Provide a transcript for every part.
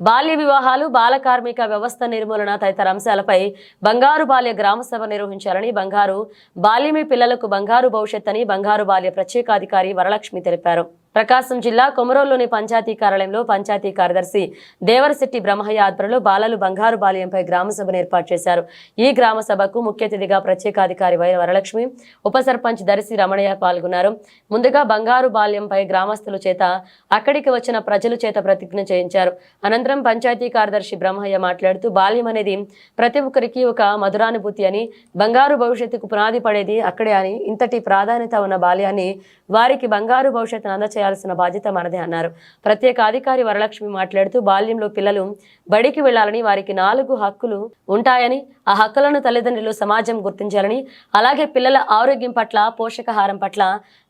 బాల్య వివాహాలు బాల కార్మిక వ్యవస్థ నిర్మూలన తదితర అంశాలపై బంగారు బాల్య గ్రామ సభ నిర్వహించాలని బంగారు బాల్యమి పిల్లలకు బంగారు భవిష్యత్ అని బంగారు బాల్య ప్రత్యేకాధికారి వరలక్ష్మి తెలిపారు. ప్రకాశం జిల్లా కొమరోల్లోని పంచాయతీ కార్యాలయంలో పంచాయతీ కార్యదర్శి దేవరశెట్టి బ్రహ్మయ్య ఆధ్వర్యంలో బాలలు బంగారు బాల్యంపై గ్రామ సభను ఏర్పాటు చేశారు. ఈ గ్రామ సభకు ముఖ్య అతిథిగా ప్రత్యేకాధికారి వై వరలక్ష్మి ఉప సర్పంచ్ దర్శి రమణయ్య పాల్గొన్నారు. ముందుగా బంగారు బాల్యంపై గ్రామస్తుల చేత అక్కడికి వచ్చిన ప్రజల చేత ప్రతిజ్ఞ చేయించారు. అనంతరం పంచాయతీ కార్యదర్శి బ్రహ్మయ్య మాట్లాడుతూ బాల్యం అనేది ప్రతి ఒక్కరికి ఒక మధురానుభూతి అని బంగారు భవిష్యత్తుకు పునాది పడేది అక్కడే అని ఇంతటి ప్రాధాన్యత ఉన్న బాల్యాన్ని వారికి బంగారు భవిష్యత్తును చేయాల్సిన బాధ్యత మనదే అన్నారు. ప్రత్యేక అధికారి వరలక్ష్మి మాట్లాడుతూ బాల్యంలో పిల్లలు బడికి వెళ్ళాలని వారికి నాలుగు హక్కులు ఉంటాయని ఆ హక్కులను తల్లిదండ్రులు సమాజం గుర్తించాలని అలాగే పిల్లల ఆరోగ్యం పట్ల పోషకాహారం పట్ల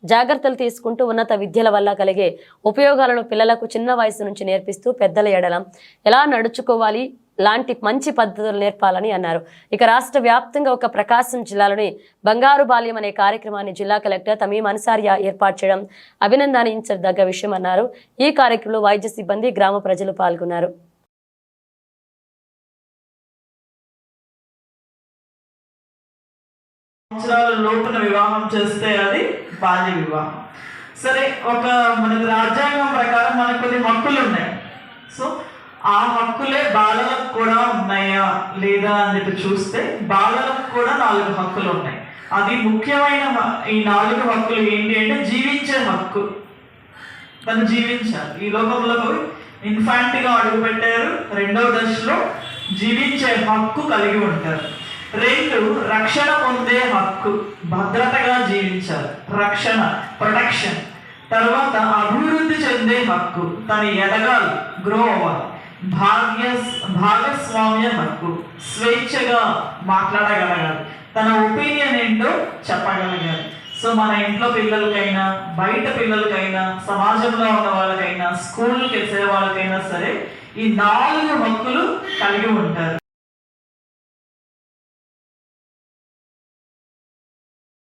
జాగ్రత్తలు తీసుకుంటూ ఉన్నత విద్యల వల్ల కలిగే ఉపయోగాలను పిల్లలకు చిన్న వయసు నుంచి నేర్పిస్తూ పెద్దల ఎడల ఎలా నడుచుకోవాలి లాంటి మంచి పద్ధతులు నేర్పాలని అన్నారు. ఇక రాష్ట్ర వ్యాప్తంగా ఒక ప్రకాశం జిల్లాలోని బంగారు బాల్యం అనే కార్యక్రమాన్ని జిల్లా కలెక్టర్ తమీం అన్సారియా ఏర్పాటు చేయడం అభినందనించదగ్గ విషయం అన్నారు. ఈ కార్యక్రమంలో వైద్య సిబ్బంది గ్రామ ప్రజలు పాల్గొన్నారు. సంవత్సరాల వివాహం చేస్తే అది బాల్య వివాహం. సరే ఒక మనకు రాజ్యాంగం ప్రకారం మనకు కొన్ని హక్కులు ఉన్నాయి సో ఆ హక్కులే బాలలకు కూడా ఉన్నాయా లేదా అని చెప్పి చూస్తే బాలలకు కూడా నాలుగు హక్కులు ఉన్నాయి. అది ముఖ్యమైన ఈ నాలుగు హక్కులు ఏంటి అంటే జీవించే హక్కు. తను జీవించాలి. ఈ లోకంలో ఇన్ఫాంట్గా అడుగు పెట్టారు రెండవ దశలో జీవించే హక్కు కలిగి ఉంటారు. రెండు రక్షణ పొందే హక్కు. భద్రతగా జీవించాలి. రక్షణ ప్రొటెక్షన్. తర్వాత అభివృద్ధి చెందే హక్కు. తను ఎదగాలి. గ్రో అవ్వాలి. భాగ్య భాగస్వామ్య హక్కు. స్వేచ్ఛగా మాట్లాడగలగాలి. తన ఒపీనియన్ ఏంటో చెప్పగలగాలి. సో మన ఇంట్లో పిల్లలకైనా బయట పిల్లలకైనా సమాజంలో ఉన్న వాళ్ళకైనా స్కూల్కి వెళ్ళే వాళ్ళకైనా సరే ఈ నాలుగు హక్కులు కలిగి ఉంటారు.